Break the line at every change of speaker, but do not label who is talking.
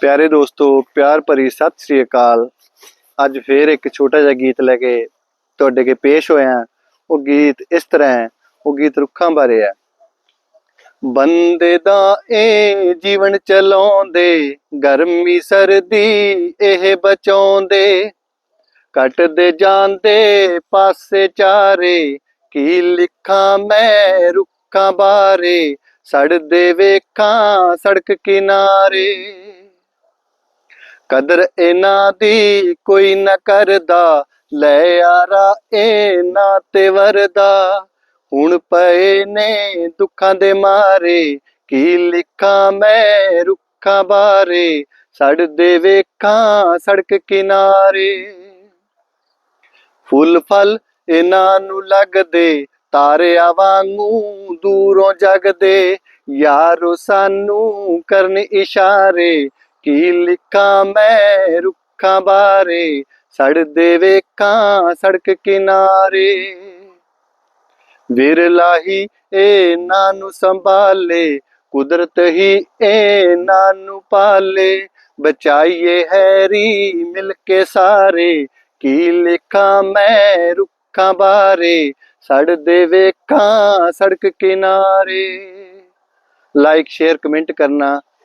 ਪਿਆਰੇ ਦੋਸਤੋ, ਪਿਆਰ ਭਰੀ ਸਤਿ ਸ੍ਰੀ ਅਕਾਲ। ਅੱਜ ਫੇਰ ਇੱਕ ਛੋਟਾ ਜਿਹਾ ਗੀਤ ਲੈ ਕੇ ਤੁਹਾਡੇ ਅੱਗੇ ਪੇਸ਼ ਹੋਇਆ ਉਹ ਗੀਤ ਇਸ ਤਰ੍ਹਾਂ ਹੈ, ਉਹ ਗੀਤ ਰੁੱਖਾਂ ਬਾਰੇ ਹੈ। ਬੰਦੇ ਦਾ ਇਹ ਜੀਵਨ ਚਲਾਉਂਦੇ, ਗਰਮੀ, ਸਰਦੀ ਇਹ ਬਚਾਉਂਦੇ। ਕੱਟਦੇ ਜਾਂਦੇ ਪਾਸੇ ਚਾਰੇ, ਕੀ ਲਿਖਾਂ ਮੈਂ ਰੁੱਖਾਂ ਬਾਰੇ। ਸੜਦੇ ਵੇਖਾਂ ਸੜਕ ਕਿਨਾਰੇ। ਕਦਰ ਇਹਨਾਂ ਦੀ ਕੋਈ ਨਾ ਕਰਦਾ, ਲੈ ਯਾਰਾ ਇਹਨਾਂ ਤੇ ਵਰਦਾ। ਹੁਣ ਪਏ ਨੇ ਦੁੱਖਾਂ ਦੇ ਮਾਰੇ, ਕੀ ਲਿਖਾਂ ਮੈਂ ਰੁੱਖਾਂ ਬਾਰੇ? ਸੜਦੇ ਵੇਖਾਂ ਸੜਕ ਕਿਨਾਰੇ। ਫੁੱਲ ਫਲ ਇਹਨਾਂ ਨੂੰ ਲੱਗਦੇ, ਤਾਰਿਆਂ ਵਾਂਗੂ ਦੂਰੋਂ ਜਗਦੇ। ਯਾਰੋ ਸਾਨੂੰ ਕਰਨ ਇਸ਼ਾਰੇ ਕੀ ਲਿਖਾਂ, ਮੈਂ ਰੁੱਖਾਂ ਬਾਰੇ, ਸੜਦੇ ਵੇਖਾਂ ਸੜਕ ਕਿਨਾਰੇ। ਵਿਰਲਾਹੀ ਇਹਨਾਂ ਨੂੰ ਸੰਭਾਲੇ, ਕੁਦਰਤ ਹੀ ਇਹਨਾਂ ਨੂੰ ਪਾਲੇ। ਬਚਾਈਏ ਹੈਰੀ ਮਿਲ ਕੇ ਸਾਰੇ ਕੀ ਲਿਖਾਂ, ਮੈਂ ਰੁੱਖਾਂ ਬਾਰੇ, ਸੜਦੇ ਵੇਖਾਂ ਸੜਕ ਕਿਨਾਰੇ। ਲਾਈਕ ਸ਼ੇਅਰ ਕਮੈਂਟ ਕਰਨਾ।